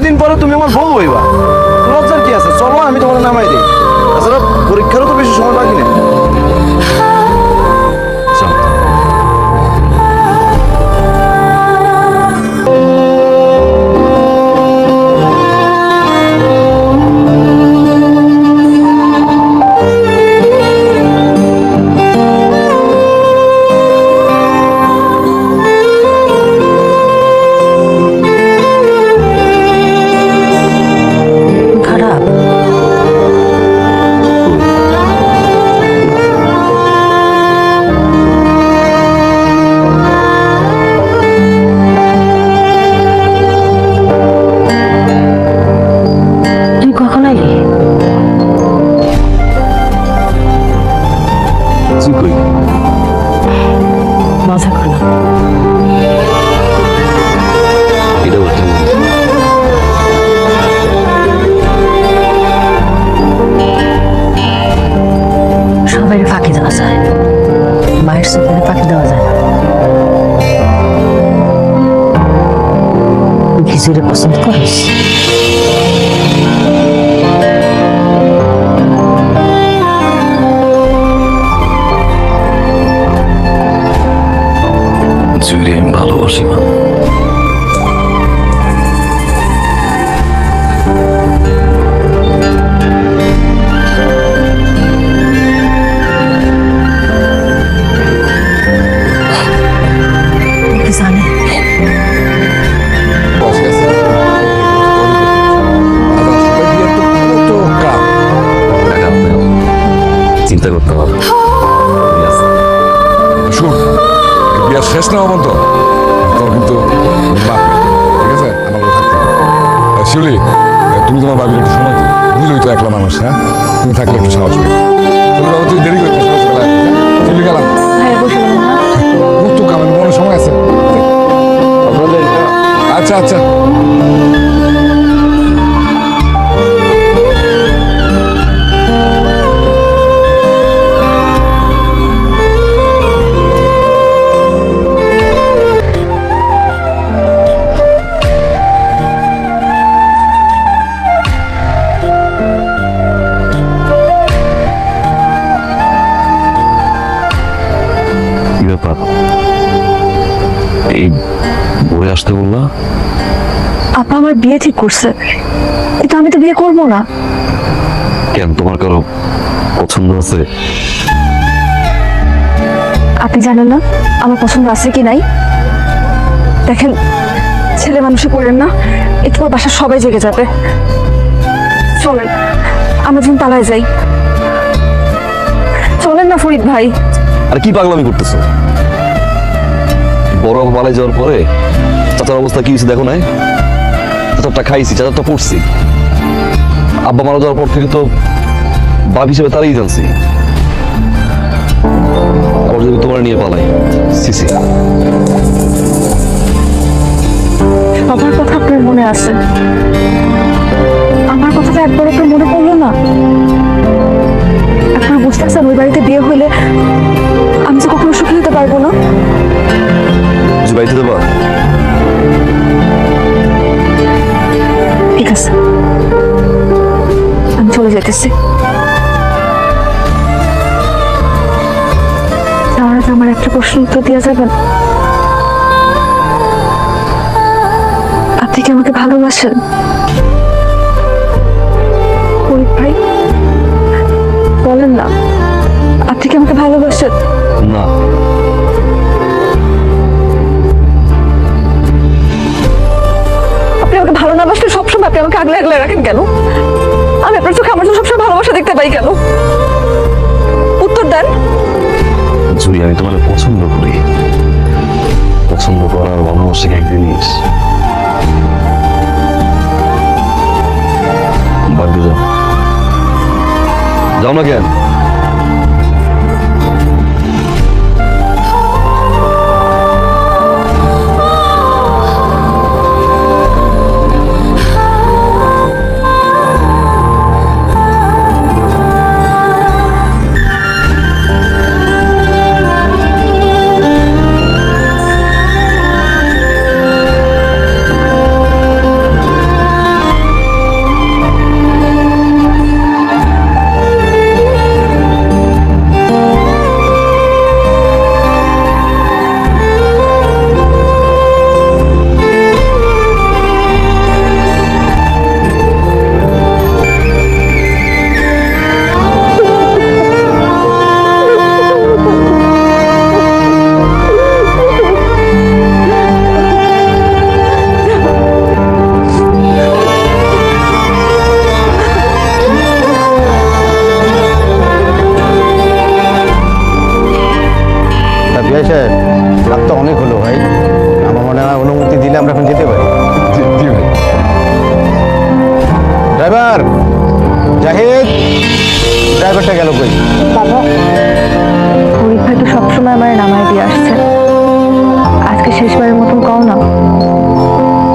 দুদিন পরে তুমি আমার বউ তুই খিচুড়ি পছন্দ করিস। জুড়ে আমি ভালোবাসি মা আর তুমি তোমার বাবির একটু শোনো তো। বুঝলোই তো একলা মানুষ হ্যাঁ? তুমি থাকলে একটু সাহস বাবা তুই দেরি করতে চলে গেলাম তো মনে সময় আছে। আচ্ছা আচ্ছা। বই আসতে বললা? আপা আমার বিয়ে ঠিক করছে কিন্তু আমি তো বিয়ে করব না। কেন তোমার কারও পছন্দ আছে? আপনি জানেন না আমার পছন্দ আছে কি নাই? দেখেন ছেলে মানুষে করেন না একটু বাসার সবাই জেগে যাবে। চলেন আমরা যখন পালায় যাই। চলেন না ফরিদ ভাই। আর কি পাগলামি করতেছো? বড় মালায় যাওয়ার পরে চাচার অবস্থা কি হয়েছে দেখো নাই? চাচারটা খাইছি, চাচারটা পড়ছি। আব্বা মারা যাওয়ার পর থেকে তো বাপ হিসেবে তারই জানছি। আবার যদি তোমার নিয়ে পালাই। সিসি সবার কথা আপনার মনে আছে? আমার কথা তো একবার আপনার মনে পড়ল না। আপনার বুঝতে পারছেন, ওই বাড়িতে বিয়ে হইলে আমি যে কখনো সুখী হতে পারব না? যাবেন আপনি কি আমাকে ভালোবাসেন? ভাই? বলেন না। আপনি কি আমাকে ভালোবাসেন? না। আপনি আমাকে ভালো না বাসলে সবসময় আপনি আমাকে আগলে আগলে রাখেন কেন? আমি আপনার চোখে আমার সবসময় ভালোবাসা দেখতে পাই কেন? উত্তর দেন। জুই আমি তোমার পছন্দ করি। পছন্দ করার ভালোবাসা কি এক জিনিস বাদ দিয়ে যাও যাও না কেন অনেক হলো ভাই। আমার মনে হয় অনুমতি দিলে আমরা এখন যেতে পারি। ড্রাইভার জাহিদ ড্রাইভারটা গেল কই? বাবা পরীক্ষা তো সবসময় আমার নামায় দিয়ে আসছে। আজকে শেষবারের মতন কও না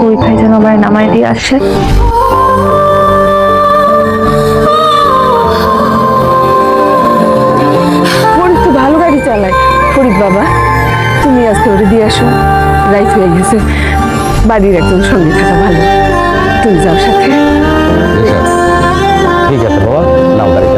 পরীক্ষায় যেন আমার নামায় দিয়ে আসছে ভালো গাড়ি চালায় ফরিদ বাবা। আজকে ওরে দিয়ে আসো। রাইত হয়ে গেছে। বাড়ির একজন সঙ্গে থাকা ভালো। তুমি যাও সাথে। ঠিক আছে। বাবা। নাও গাড়ি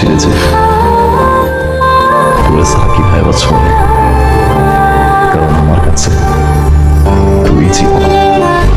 ভালোবাসি